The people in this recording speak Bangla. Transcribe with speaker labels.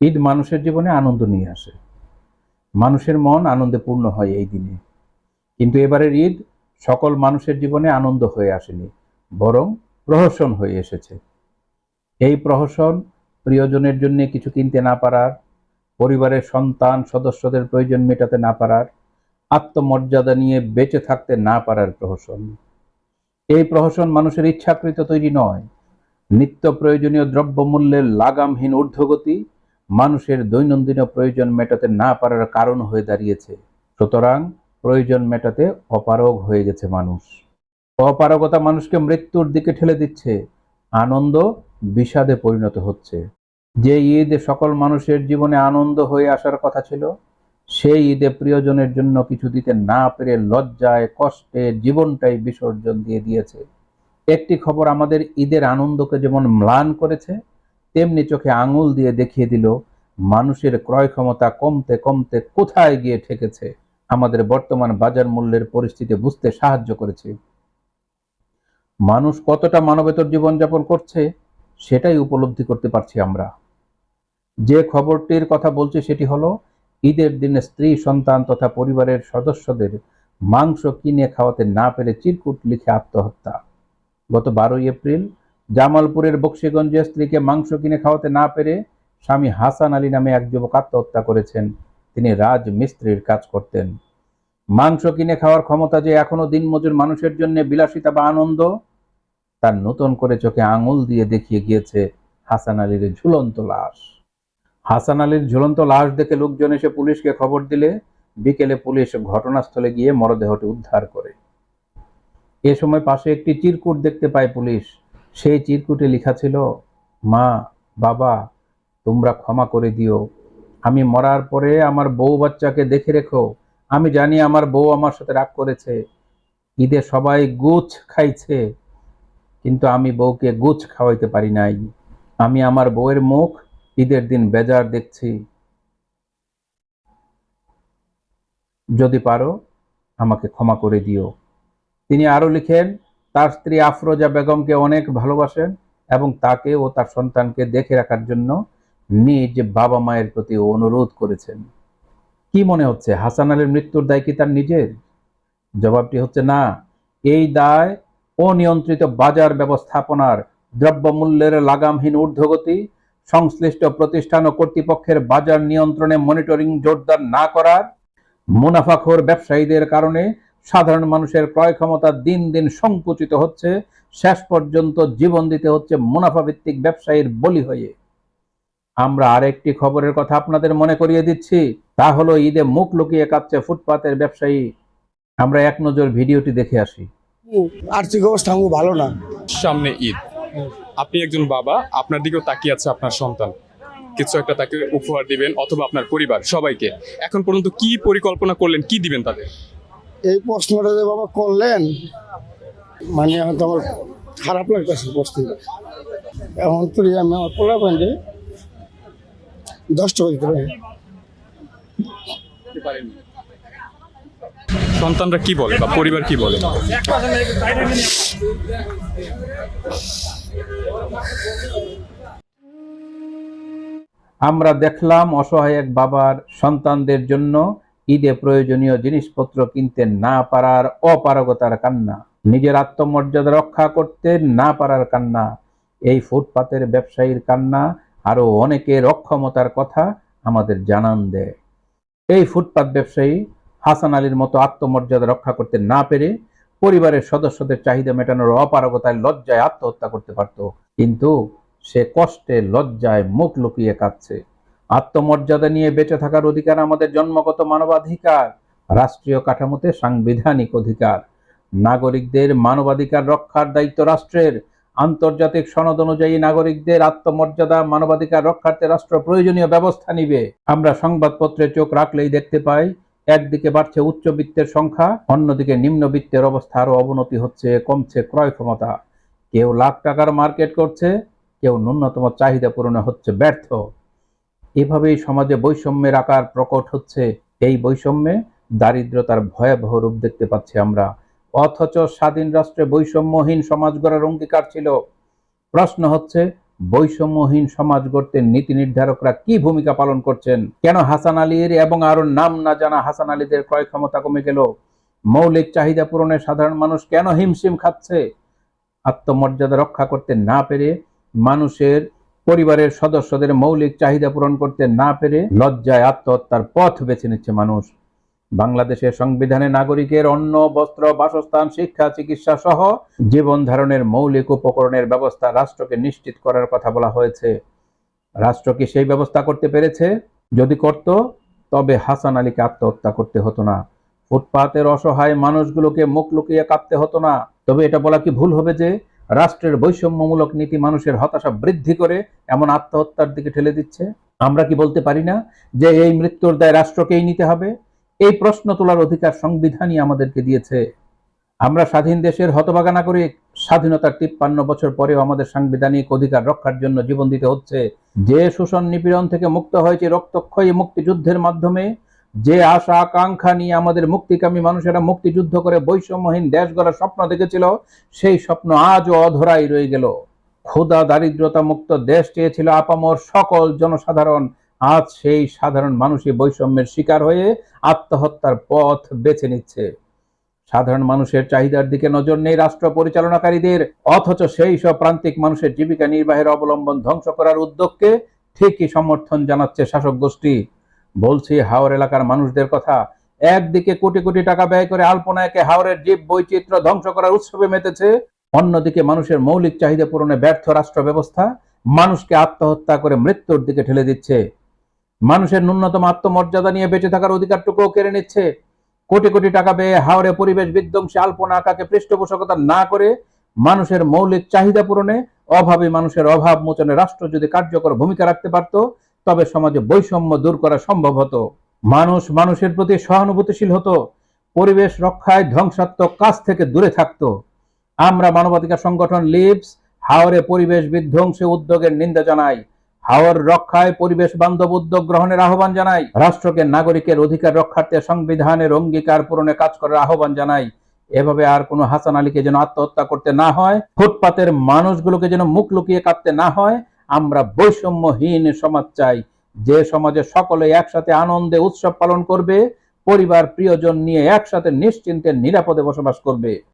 Speaker 1: ঈদ মানুষের জীবনে আনন্দ নিয়ে আসে। মানুষের মন আনন্দে পূর্ণ হয় এই দিনে। কিন্তু এবারের ঈদ সকল মানুষের জীবনে আনন্দ হয়ে আসেনি, বরং প্রহসন হয়ে এসেছে। এই প্রহসন প্রিয়জনের জন্য কিছু কিনতে না পারার, পরিবারের সন্তান সদস্যদের প্রয়োজন মেটাতে না পারার, আত্মমর্যাদা নিয়ে বেঁচে থাকতে না পারার প্রহসন। এই প্রহসন মানুষের ইচ্ছাকৃত তৈরি নয়। নিত্য প্রয়োজনীয় দ্রব্যমূল্যের লাগামহীন ঊর্ধ্বগতি মানুষের দৈনন্দিন প্রয়োজন মেটাতে না পারার কারণ হয়ে দাঁড়িয়েছে। সুতরাং প্রয়োজন মেটাতে অপারগ হয়ে গেছে মানুষ। অপারগতা মানুষকে মৃত্যুর দিকে ঠেলে দিচ্ছে। আনন্দ বিষাদে পরিণত হচ্ছে। যে ঈদ সকল মানুষের জীবনে আনন্দ হয়ে আসার কথা ছিল, সেই ঈদে প্রিয়জনের জন্য কিছু দিতে না পেরে লজ্জায়, কষ্টে জীবনটাই বিসর্জন দিয়ে দিয়েছে। একটি খবর আমাদের ঈদের আনন্দকে যেমন ম্লান করেছে তেমনি চোখে আঙুল দিয়ে দেখিয়ে দিল, মানুষের ক্রয় ক্ষমতা কমতে কমতে কোথায় গিয়ে ঠেকেছে? আমাদের বর্তমান বাজার মূল্যের পরিস্থিতি বুঝতে সাহায্য করেছে। মানুষ কতটা মানবেতর জীবনযাপন করছে, সেটাই উপলব্ধি করতে পারছি আমরা। যে খবরটির কথা বলছি সেটি হলো, ঈদের দিনে স্ত্রী, সন্তান তথা পরিবারের সদস্যদের মাংস কিনে খাওয়াতে না পেরে চিরকুট লিখে আত্মহত্যা। গত বারোই এপ্রিল জামালপুরের বক্সিগঞ্জে স্ত্রীকে মাংস কিনে খাওয়াতে না পেরে স্বামী হাসান আলী নামে এক যুবক আত্মহত্যা করেছেন। তিনি রাজ মিস্ত্রির কাজ করতেন। মাংস কিনে খাওয়ার ক্ষমতা যে এখনও দিনমজুর মানুষের জন্য বিলাসিতা বা আনন্দ তার নতুন করে চোখে আঙুল দিয়ে দেখিয়ে গিয়েছে হাসান আলীর ঝুলন্ত লাশ। হাসান আলীর ঝুলন্ত লাশ দেখে লোকজন এসে পুলিশকে খবর দিলে, বিকেলে পুলিশ ঘটনাস্থলে গিয়ে মরদেহটি উদ্ধার করে। এ সময় পাশে একটি চিরকুট দেখতে পায় পুলিশ। সেই চিরকুটে লেখা ছিল, মা, বাবা, তোমরা ক্ষমা করে দিও। আমি মরার পরে আমার বউ বাচ্চাকে দেখে রেখো। আমি জানি আমার বউ আমার সাথে রাগ করেছে। ঈদে সবাই গুছ খাইছে, কিন্তু আমি বউকে গুছ খাওয়াইতে পারি নাই। আমি আমার বউয়ের মুখ ঈদের দিন বেজার দেখছি। যদি পারো, আমাকে ক্ষমা করে দিও। তিনি আরও লিখেন তার স্ত্রী আফরোজা বেগমকে অনেক ভালোবাসেন এবং তাকে ও তার সন্তানকে দেখে রাখার জন্য নিজ বাবা মায়ের প্রতি অনুরোধ করেছেন। কি মনে হচ্ছে, হাসান আলীর মৃত্যুর দায় কি তার নিজের? জবাবটি হচ্ছে না। এই দায় অনিয়ন্ত্রিত বাজার ব্যবস্থাপনার দ্রব্যমূল্যের লাগামহীন ঊর্ধ্বগতি, সংশ্লিষ্ট প্রতিষ্ঠান ও কর্তৃপক্ষের বাজার নিয়ন্ত্রণে মনিটরিং জোরদার না করার, মুনাফাখোর ব্যবসায়ীদের কারণে সাধারণ মানুষের ক্রয় ক্ষমতা দিন দিন সংকুচিত হচ্ছে শেষ পর্যন্ত জীবন দিতে হচ্ছে মুনাফা ভিত্তিক ব্যবসায়ীর বলি হয়ে। আমরা আরেকটি খবরের কথা আপনাদের মনে করিয়ে দিচ্ছি তা হলো ঈদে মুখ লুকিয়ে কাঁদছে ফুটপাতের ব্যবসায়ী। আমরা এক নজর ভিডিওটি দেখে আসি।
Speaker 2: আর্থিক অবস্থা আমার ভালো না।
Speaker 3: সামনে ঈদ। আপনি একজন বাবা আপনার দিকেও তাকিয়ে আছে আপনার সন্তান। কিছু একটা তাকে উপহার দিবেন অথবা আপনার পরিবার সবাইকে। এখন পর্যন্ত কি পরিকল্পনা করলেন কি দিবেন তাদের?
Speaker 2: এই প্রশ্নটা যে বাবা করলেন মানে এখন তো আমার খারাপ লাগতেছে প্রশ্নটা এখন তো আমি আমার পোলা প্যান্টে দশ টাকা দিতে পারি।
Speaker 3: সন্তানরা কি বলে বা পরিবার কি বলে?
Speaker 1: আমরা দেখলাম অসহায় এক বাবার সন্তানদের জন্য ঈদে প্রয়োজনীয় জিনিসপত্র কিনতে না পারার অপারগতার কান্না, নিজের আত্মমর্যাদা রক্ষা করতে না পারার কান্না, এই ফুটপাতের ব্যবসায়ীর কান্না, আরও অনেকের অক্ষমতার কথা আমাদের জানান দেয় এই ফুটপাত ব্যবসায়ী হাসান আলীর মতো আত্মমর্যাদা রক্ষা করতে না পেরে পরিবারের সদস্যদের চাহিদা মেটানোর অপারগতায় লজ্জায় আত্মহত্যা করতে পারত। কিন্তু সে কষ্টে লজ্জায় মুখ লুকিয়ে কাঁদছে। আত্মমর্যাদা নিয়ে বেঁচে থাকার অধিকার আমাদের জন্মগত মানবাধিকার, রাষ্ট্রীয় কাঠামোতে সাংবিধানিক অধিকার। নাগরিকদের মানবাধিকার রক্ষার দায়িত্ব রাষ্ট্রের। আন্তর্জাতিক সনদ অনুযায়ী নাগরিকদের আত্মমর্যাদা, মানবাধিকার রক্ষার্থে রাষ্ট্র প্রয়োজনীয় ব্যবস্থা নিবে। আমরা সংবাদপত্রে চোখ রাখলেই দেখতে পাই, একদিকে বাড়ছে উচ্চবিত্তের সংখ্যা, অন্যদিকে নিম্নবিত্তের অবস্থা আরও অবনতি হচ্ছে, কমছে ক্রয় ক্ষমতা। কেউ লাখ টাকার মার্কেট করছে, কেউ ন্যূনতম চাহিদা পূরণে হচ্ছে ব্যর্থ। এভাবেই সমাজে বৈষম্যের আকার প্রকট হচ্ছে। এই বৈষম্যে দারিদ্রতার ভয়াবহ রূপ দেখতে পাচ্ছি আমরা। অথচ স্বাধীন রাষ্ট্রে বৈষম্যহীন সমাজ গড়ার অঙ্গীকার ছিল। প্রশ্ন হচ্ছে, বৈষম্যহীন সমাজ গড়তে নীতি নির্ধারকরা কি ভূমিকা পালন করছেন? কেন হাসান আলীর এবং আরও নাম না জানা হাসান আলীদের ক্রয় ক্ষমতা কমে গেল? মৌলিক চাহিদা পূরণে সাধারণ মানুষ কেন হিমশিম খাচ্ছে? আত্মমর্যাদা রক্ষা করতে না পেরে মানুষের পরিবারের সদস্যদের মৌলিক চাহিদা পূরণ করতে না পেরে লজ্জায় আত্মহত্যার পথ বেছে নিচ্ছে মানুষ। বাংলাদেশের সংবিধানে নাগরিকের অন্ন, বস্ত্র, বাসস্থান, শিক্ষা, চিকিৎসা সহ জীবন ধারণের মৌলিক উপকরণের ব্যবস্থা রাষ্ট্রকে নিশ্চিত করার কথা বলা হয়েছে। রাষ্ট্র কি সেই ব্যবস্থা করতে পেরেছে? যদি করত, তবে হাসান আলীকে আত্মহত্যা করতে হতো না। ফুটপাতের অসহায় মানুষগুলোকে মুখ লুকিয়ে কাঁদতে হতো না। তবে এটা বলা কি ভুল হবে যে রাষ্ট্রের বৈষম্যমূলক নীতি মানুষের হতাশা বৃদ্ধি করে এমন আত্মহত্যার দিকে ঠেলে দিচ্ছে। আমরা কি বলতে পারি না যে এই মৃত্যুর দায় রাষ্ট্রকেই নিতে হবে? এই প্রশ্ন তোলার অধিকার সংবিধানই আমাদেরকে দিয়েছে। আমরা স্বাধীন দেশের হতবাগা করে স্বাধীনতার তিপ্পান্ন বছর পরেও আমাদের সাংবিধানিক অধিকার রক্ষার জন্য জীবন দিতে হচ্ছে। যে শোষণ নিপীড়ন থেকে মুক্ত হয়েছে রক্তক্ষয়ী মুক্তিযুদ্ধের মাধ্যমে যে আশা, আকাঙ্ক্ষা নিয়ে আমাদের মুক্তিকামী মানুষেরা মুক্তিযুদ্ধ করে বৈষম্যহীন দেশ গড়ার স্বপ্ন দেখেছিল, সেই স্বপ্ন আজও অধরাই রয়ে গেল। ক্ষুধা, দারিদ্রতা মুক্ত দেশ চেয়েছিল আপামর সকল জনসাধারণ। আজ সেই সাধারণ মানুষই বৈষম্যের শিকার হয়ে আত্মহত্যার পথ বেছে নিচ্ছে। সাধারণ মানুষের চাহিদার দিকে নজর নেই রাষ্ট্র পরিচালনাকারীদের, অথচ সেই সব প্রান্তিক মানুষের জীবিকা নির্বাহের অবলম্বন ধ্বংস করার উদ্যোগকে ঠিকই সমর্থন জানাচ্ছে শাসক গোষ্ঠী। বলছি, হাওর এলাকার মানুষদের কথা, একদিকে কোটি কোটি টাকা ব্যয় করে আলপনায়কে হাওরের জীব বৈচিত্র্য ধ্বংস করার উৎসবে মেতেছে, অন্যদিকে মানুষের মৌলিক চাহিদা পূরণে ব্যর্থ রাষ্ট্র ব্যবস্থা মানুষকে আত্মহত্যা করে মৃত্যুর দিকে ঠেলে দিচ্ছে। মানুষের ন্যূনতম আত্মমর্যাদা নিয়ে বেঁচে থাকার অধিকারটুকুও কেড়ে নিচ্ছে। কোটি কোটি টাকা ব্যয়ে হাওড়ে পরিবেশ বিধ্বংসী আলপনা আঁকাকে পৃষ্ঠপোষকতা না করে মানুষের মৌলিক চাহিদা পূরণে অভাবী মানুষের অভাব মোচনে রাষ্ট্র যদি কার্যকর ভূমিকা রাখতে পারত তবে সমাজে বৈষম্য দূর করা সম্ভব হতো। মানুষ মানুষের প্রতি সহানুভূতিশীল হতো। পরিবেশ রক্ষায় ধ্বংসাত্মক কাজ থেকে দূরে থাকতো। আমরা মানবাধিকার সংগঠন লিপস, হাওরে পরিবেশ বিধ্বংসী উদ্যোগের নিন্দা জানাই। হাওর রক্ষায় পরিবেশ বান্ধব উদ্যোগ গ্রহণের আহ্বান জানাই। রাষ্ট্রকে নাগরিকের অধিকার রক্ষার্থে সংবিধানের অঙ্গীকার পূরণে কাজ করার আহ্বান জানাই। এভাবে আর কোনো হাসান আলীকে যেন আত্মহত্যা করতে না হয়, ফুটপাতের মানুষগুলোকে যেন মুখ লুকিয়ে কাঁদতে না হয় আমরা বৈষম্যহীন সমাজ চাই। যে সমাজে সকলে একসাথে আনন্দে উৎসব পালন করবে, পরিবার, প্রিয়জন নিয়ে একসাথে নিশ্চিন্তে নিরাপদে বসবাস করবে।